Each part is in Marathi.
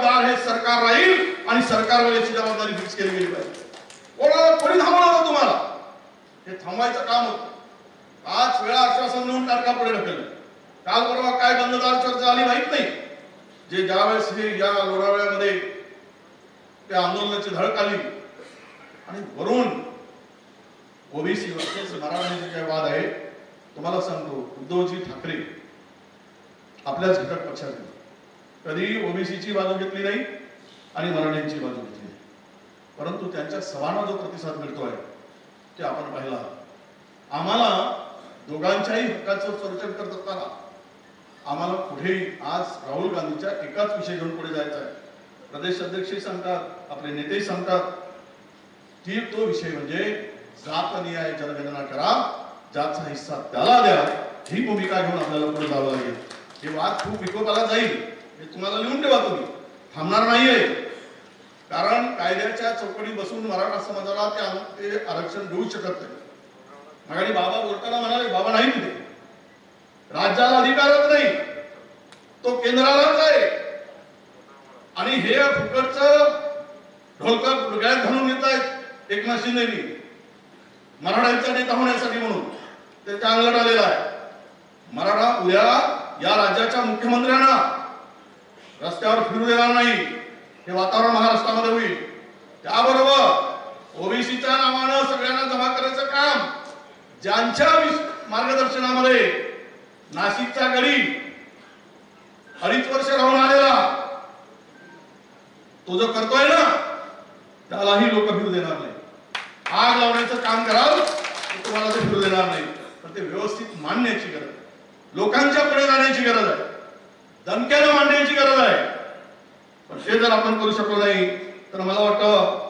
जबाबदार हे सरकार राहील आणि सरकारवर याची जबाबदारी फिक्स केली गेली पाहिजे. कोणाला कोणी थांबवलं होतं तुम्हाला? हे थांबवायचं काम होतं. पाच वेळा आश्वासन देऊन तारखा पुढे ढकललं. काल परवा काय बंददार चर्चा आली माहीत नाही. जे ज्यावेळेस हे या लोणावळ्यामध्ये त्या आंदोलनाची धडक आली. आणि वरून ओबीसी वर्सेस मराठ्यांचे जे वाद आहे तुम्हाला सांगतो उद्धवजी ठाकरे आपल्याच घटक पक्षात कधी ओबीसीची बाजू घेतली नाही आणि मराठ्यांची बाजू घेतली नाही. परंतु त्यांच्या सवाना जो प्रतिसाद मिळतोय ते आपण पाहिला. आम्हाला दोघांच्याही हक्काचं संरक्षण करत असताना आम्हाला पुढेही आज राहुल गांधीच्या एकाच विषय घेऊन पुढे जायचं आहे. प्रदेश अध्यक्षही सांगतात आपले नेतेही सांगतात की तो विषय म्हणजे जात न्याय जनगणना करा. ज्याचा हिस्सा त्याला द्या ही भूमिका घेऊन आपल्याला पुढे जावं लागेल. हे वाद खूप विकोपाला जाईल. हे तुम्हाला लिहून ठेवा तुम्ही. थांबणार नाहीये. कारण कायद्याच्या चौकटीत बसून मराठा समाजाला ते ते आरक्षण देऊ शकत नाही. मागाडी बाबा बोलताना म्हणाले बाबा नाही तिथे राज्याला अधिकारच नाही. तो केंद्रालाच आहे. आणि हे फुकटचं ढोलकर गळ्यात घालून येत आहेत एकनाथ शिंदेनी मराठ्यांचा नेता होण्यासाठी म्हणून ते त्या अंगलट आलेला आहे. मराठा उद्या या राज्याच्या मुख्यमंत्र्यांना रस्त्यावर फिरू देणार नाही. हे वातावरण महाराष्ट्रामध्ये होईल. त्याबरोबर ओबीसीच्या नावानं सगळ्यांना जमा करायचं काम ज्यांच्या मार्गदर्शनामध्ये नाशिकचा गडी अडीच वर्ष राहून आलेला तो जो करतोय ना त्यालाही लोक फिरू देणार नाही. आग लावण्याचं काम कराल तुम्हाला ते फिरू देणार नाही. पण ते व्यवस्थित मांडण्याची गरज आहे. लोकांच्या पुढे जाण्याची गरज आहे. दणक्यानं मांडण्याची गरज आहे. पण हे जर आपण करू शकलो नाही तर मला वाटतं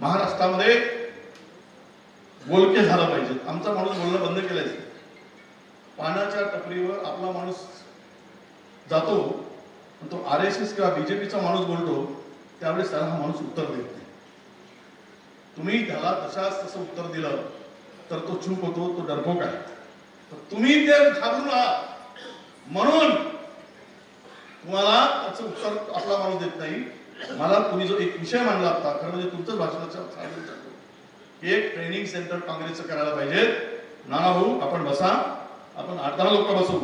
महाराष्ट्रामध्ये बोलके झालं पाहिजे आमचा माणूस बोलणं बंद केलंय. पानाच्या टपरीवर आपला माणूस जातो पण तो आर एस एस किंवा बीजेपीचा माणूस बोलतो त्यावेळेस त्याला हा माणूस उत्तर देत नाही. तुम्ही त्याला तशाच तसं उत्तर दिलं तर तो चूक होतो तो डरपोक आहे. तर तुम्ही ते घाबरून आहात म्हणून तुम्हाला त्याचं उत्तर आपला माणूस देत नाही. मला तुम्ही जो एक विषय मांडला होता खरं म्हणजे तुमचं भाषणाचं एक ट्रेनिंग सेंटर काँग्रेसचं करायला पाहिजे. नाना भाऊ आपण बसा. आपण आठ दहा लोक बसू.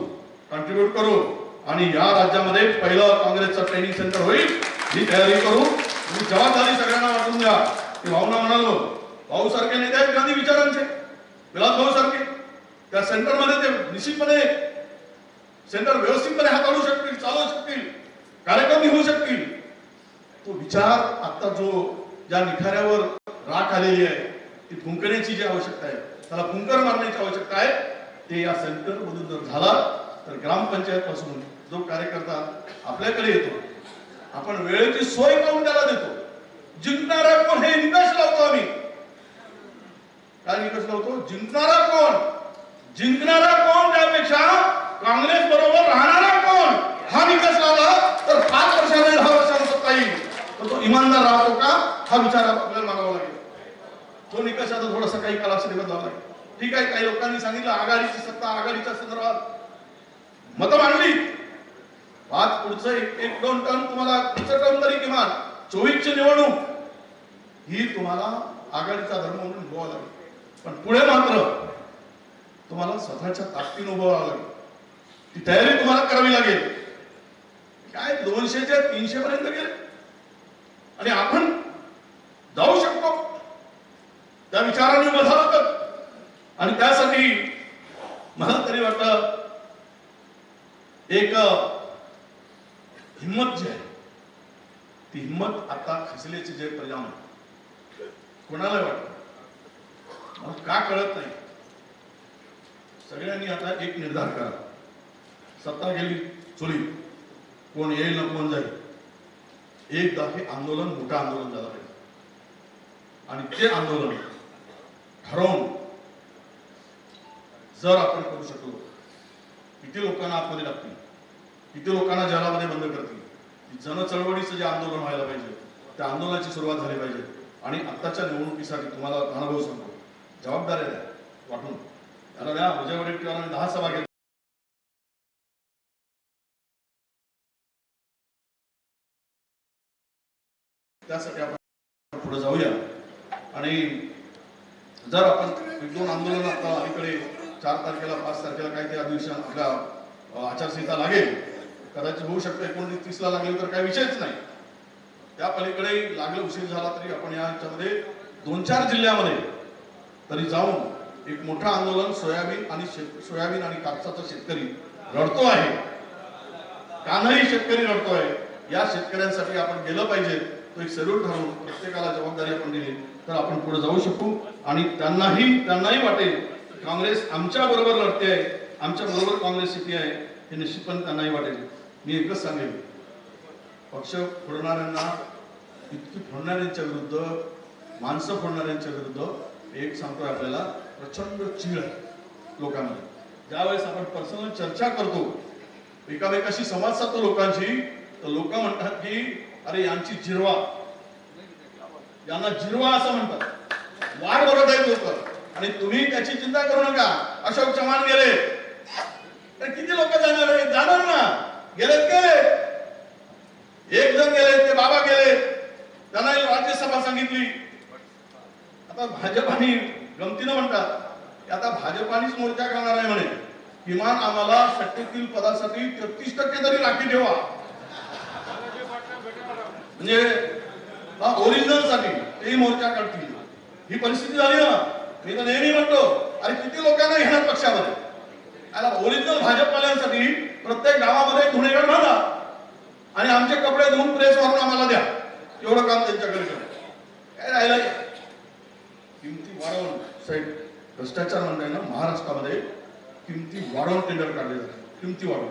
कॉन्ट्रीब्युट करू. आणि या राज्यामध्ये पहिलं काँग्रेसचं ट्रेनिंग सेंटर होईल. ही तयारी करू. तुम्ही जबाबदारी सगळ्यांना वाटून द्या. मी भाऊना म्हणालो. भाऊ सारखे नेते आहेत गांधी विचारांचे. विलास भाऊ सारखे. त्या सेंटरमध्ये ते निश्चितपणे सेंटर व्यवस्थितपणे हाताळू शकतील चालवू शकतील कार्यक्रम होऊ शकतील. तो विचार आता जो ज्या निखाऱ्यावर राख आलेली आहे ती फुंकण्याची जी आवश्यकता आहे त्याला फुंकर मारण्याची आवश्यकता आहे ते या सेंटर मधून जर झाला तर ग्रामपंचायत पासून जो कार्यकर्ता आपल्याकडे येतो आपण वेळेची सोय करून त्याला देतो. जिंकणारा कोण हे निकष लावतो आम्ही. काय निकष लावतो? जिंकणारा कोण? जिंकणारा कोण त्यापेक्षा काँग्रेस बरोबर राहणारा कोण? हा निकष लावला तर पाच वर्षाने दहा वर्षाने सत्ता येईल. तर तो इमानदार राहतो का? हा विचार आपल्याला मागावा लागेल. तो निकष आता थोडासा काही कालावधी बदलावा लागेल. ठीक आहे काही लोकांनी सांगितलं आघाडीची सत्ता आघाडीच्या संदर्भात. मतं मांडली. पाच पुढचं एक एक दोन टर्म तुम्हाला पुढचं टर्म तरी किमान. चोवीसची निवडणूक. ही तुम्हाला आघाडीचा धर्म म्हणून उभवा लागेल. पण पुढे मात्र तुम्हाला स्वतःच्या ताकदीने उभं लागेल. ती तयारी तुम्हाला करावी लागेल. काय दोनशेच्या तीनशे पर्यंत गेले? आणि आपण जाऊ शकतो. त्या विचाराने उभं तर. आणि त्यासाठी मला तरी वाटत एक हिंमत जी आहे ती हिंमत आता खचल्याचे जे परिणाम आहे कोणाला वाटत? मला का कळत नाही? सगळ्यांनी आता एक निर्धार करा. सत्ता गेली चोरी. कोण येईल ना कोण जाईल? एकदा हे आंदोलन मोठं आंदोलन झालं पाहिजे. आणि ते आंदोलन ठरवून जर आपण करू शकलो किती लोकांना आतमध्ये टाकतील. किती लोकांना जलामध्ये बंद करतील. जनचळवळीचं जन चळवळीचं जे आंदोलन व्हायला पाहिजे त्या आंदोलनाची सुरुवात झाली पाहिजे. आणि आत्ताच्या निवडणुकीसाठी तुम्हाला अनुभव सांगतो. जबाबदाऱ्या द्या वाटून. त्याला द्या विजय वडेट्टीवारांनी दहा सभा घेतल्या त्यासाठी आपण पुढे जाऊया. आणि जर आपण एक दोन आंदोलन आता अलीकडे चार तारखेला पाच तारखेला काही ते अधिवेशन आपल्या आचारसंहिता लागेल. कदाचित होऊ शकतं एकोणतीस तीसला लागेल तर काही विषयच नाही. त्या पलीकडे लागलं उशीर झाला तरी आपण या ह्याच्यामध्ये दोन चार जिल्ह्यामध्ये तरी जाऊन एक मोठं आंदोलन सोयाबीन आणि शेत सोयाबीन आणि कापसाचा शेतकरी रडतो आहे. कानही शेतकरी रडतो आहे? या शेतकऱ्यांसाठी आपण गेलं पाहिजे. तो एक सल्यूट ठरवून प्रत्येकाला जबाबदारी आपण दिली तर आपण पुढे जाऊ शकू. आणि त्यांनाही त्यांनाही वाटेल काँग्रेस आमच्या बरोबर लढते आहे आमच्या बरोबर काँग्रेस किती आहे हे निश्चितपणे त्यांनाही वाटेल. मी एकच सांगेन पक्ष फोडणाऱ्यांना इतकी फोडणाऱ्यांच्या विरुद्ध माणसं फोडणाऱ्यांच्या विरुद्ध एक सांगतोय आपल्याला प्रचंड चीड आहे लोकांमध्ये. ज्यावेळेस आपण पर्सनल चर्चा करतो एकामेकाशी संवाद साधतो लोकांशी तर लोक म्हणतात की अरे यांची जिरवा. यांना जिरवा असं म्हणतात. वार बरोबर आहे लोक. आणि तुम्ही त्याची चिंता करू नका. अशोक चव्हाण गेले. तर किती लोक जाणार आहे जाणार ना. गेलेत गेले एक जण गेले ते बाबा गेले. त्यांना राज्यसभा सांगितली. आता भाजपानी गमतीनं म्हणतात की आता भाजपानेच मोर्चा करणार आहे म्हणे. किमान आम्हाला सत्तेतील पदासाठी तेहतीस टक्के तरी राखी ठेवा. म्हणजे ओरिजिनलसाठी तेही मोर्चा काढतील. ही परिस्थिती झाली ना मी तर नेहमी म्हणतो अरे किती लोकांना घेणार पक्षामध्ये? त्याला ओरिजिनल भाजपवाल्यांसाठी प्रत्येक गावामध्ये गुन्हेगार बांधा आणि आमचे कपडे धुवून प्रेस मारून आम्हाला द्या. एवढं काम त्यांच्याकडे करा. काय राहिलं किमती वाढवून साहेब भ्रष्टाचार म्हणताय ना महाराष्ट्रामध्ये किमती वाढवून टेंडर काढले जातात. किमती वाढवून.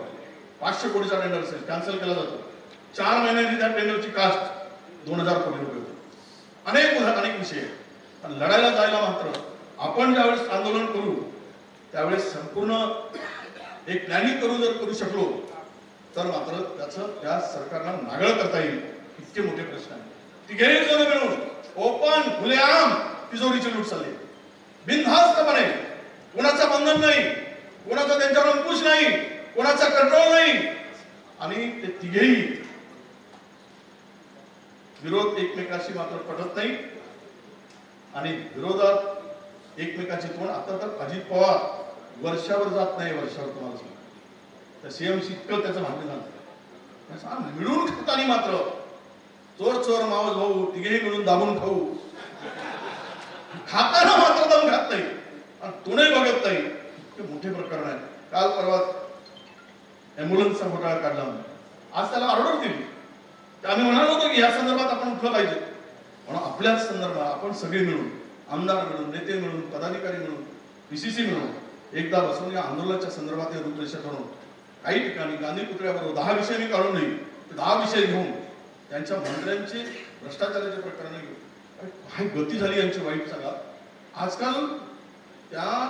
पाचशे कोटीचा टेंडर असेल कॅन्सल केला जातो. चार महिन्याची त्या टेंडरची कास्ट दोन हजार कोटी रुपये होती. अनेक अनेक विषय आहेत. पण लढायला जायला मात्र आपण ज्यावेळेस आंदोलन करू त्यावेळेस संपूर्ण एक प्लॅनिंग करू जर करू शकलो तर मात्र त्याचं त्या सरकारला नागळ करता येईल इतके मोठे प्रश्न आहेत. तिघेही जण मिळून ओपन खुलेआम तिजोरीची लूट चालली. बिनधास्तपणे कोणाचं बंधन नाही कोणाचा त्यांच्यावर अंकुश नाही कोणाचा कंट्रोल नाही. आणि ते तिघेही विरोध एकमेकाशी मात्र पटत नाही. आणि विरोधात एकमेकाची तोंड आता तर अजित पवार वर्षावर जात नाही वर्षावर तुम्हाला सांगतो. त्या सीएमसी इतकं त्याचं भांडण झालं. सांग, मिळून खातानी मात्र. चोर चोर मावस भाऊ तिघेही मिळून दाबून खाऊ. खाताना मात्र दाबून खात नाही. आणि तोंडही बघत नाही. इतके मोठे प्रकरण आहे काल परवा ॲम्ब्युलन्सचा घोटाळा काढला आज त्याला ऑर्डर दिली. तर आम्ही म्हणालो होतो की या संदर्भात आपण उठलं पाहिजे. म्हणून आपल्याच संदर्भात आपण सगळे मिळून आमदार मिळून नेते मिळून पदाधिकारी मिळून पीसीसी मिळून एकदा बसून या आंदोलनाच्या संदर्भात रूपरेषा ठरवून काही ठिकाणी गांधी पुतळ्याबरोबर दहा विषय मी काढून नाही दहा विषय घेऊन त्यांच्या मंत्र्यांचे भ्रष्टाचाराचे प्रकरण घेऊन काय गती झाली यांची वाईट सांगा. आजकाल त्या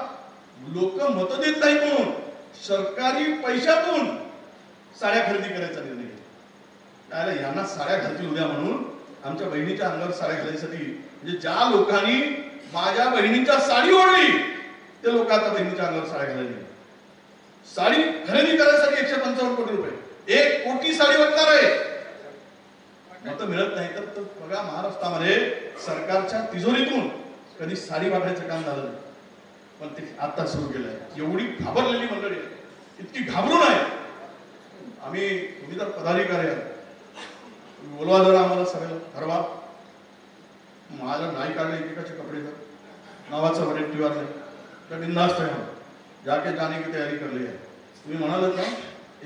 लोक मत देत नाही म्हणून सरकारी पैशातून साड्या खरेदी करायचा निर्णय काय यांना साड्या घालतील उद्या म्हणून. आमच्या बहिणीच्या अंगावर साड्या घालायसाठी. म्हणजे ज्या लोकांनी माझ्या बहिणीच्या साडी ओढली ते लोक आता बहिणीच्या अंगावर साड्या घालायला साडी खरेदी करायसाठी एकशे पंचावन्न कोटी रुपये. एक कोटी साडी वाटणार आहे. मत मिळत नाही तर बघा महाराष्ट्रामध्ये सरकारच्या तिजोरीतून कधी साडी वाटायचं काम झालं नाही. पण ते आता सुरू केलंय. एवढी घाबरलेली मंडळी आहे. इतकी घाबरून आहे. आम्ही तुम्ही तर पदाधिकारी आहात. बोलवा जरा आम्हाला सगळं ठरवा. माझ्या नाही काढले एकेकाचे कपडे तर नावाचं बडे टीवार नाही तर बिंदास्त आहे जाके जाने की तयारी करली आहे. तुम्ही म्हणालात ना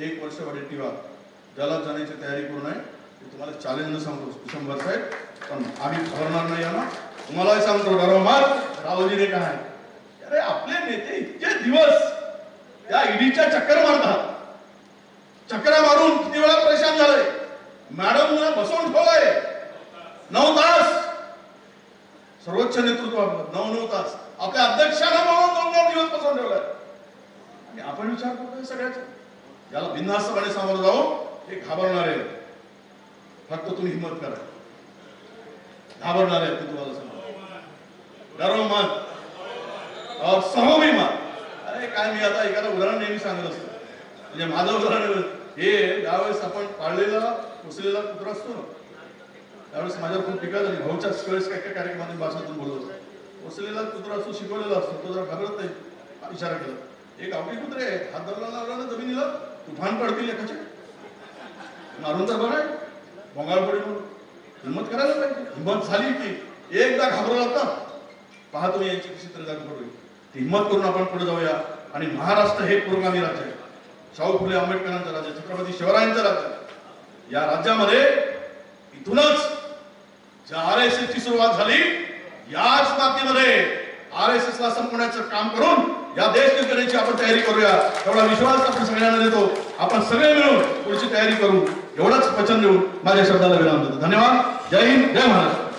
एक वर्ष वडेट्टीवार जलात ज्याला जाण्याची तयारी करून आहे ते तुम्हाला चॅलेंज न सांगतो शंभर साहेब पण आम्ही घाबरणार नाही ना तुम्हालाही सांगतो डरवमार राहुलजीने काय अरे आपले नेते इतके दिवस त्या ईडीच्या चक्कर मारतात. चक्रा मारून किती वेळा मॅडम बसवून ठेवलंय. नऊ तास. सर्वोच्च नेतृत्व आपलं. नऊ नऊ तास. आपल्या अध्यक्षांना म्हणून दोन दोन दिवस बसवून ठेवलाय. आणि आपण विचार करतोय सगळ्याचा. याला बिनधास्तपणे सामोरं जाऊ हे घाबरणारे फक्त तुम्ही हिंमत करा. घाबरणार आहे तुम्हाला सांगतो डरो मत और मत अरे काय मी आता एखादं उदाहरण नेहमी सांगत असतो. म्हणजे माझं उदाहरण हे ज्यावेळेस आपण पाळलेलं पुसलेला कुत्रा असतो ना त्यावेळेस माझ्यावर खूप टीका झाली. भाऊच्या वेळेस काय काय कार्यक्रमात भाषणातून बोलत होतो. वसलेला कुत्रा असतो शिकवलेला असतो तो जरा घाबरत नाही. इशारा केला. एक आवडी कुत्रे हात धरला लावला ना जमिनीला तुफान पडतील एकाचे. मारून तर बरं आहे. भोंगाळ म्हणून. हिंमत करायला पाहिजे. हिंमत झाली की एकदा घाबरला होता पहा तुम्ही यांची कशी जागी पडू हिंमत करून आपण पुढे जाऊया. आणि महाराष्ट्र हे पुरोगामी राज्य आहे. शाहू फुले आंबेडकरांचं राज्य छत्रपती शिवरायांचं राज्य आहे. या राज्यामध्ये इथूनच ज्या आर एस ची सुरुवात झाली याच मातीमध्ये आर एस एस ला संपवण्याचं काम करून या देश निर्मितीची आपण तयारी करूया. एवढा विश्वास आपण सगळ्यांना देतो. आपण सगळे मिळून पुढची तयारी करू. एवढंच वचन देऊन माझ्या शब्दाला विराम देतो. धन्यवाद. जय हिंद. जय महाराष्ट्र.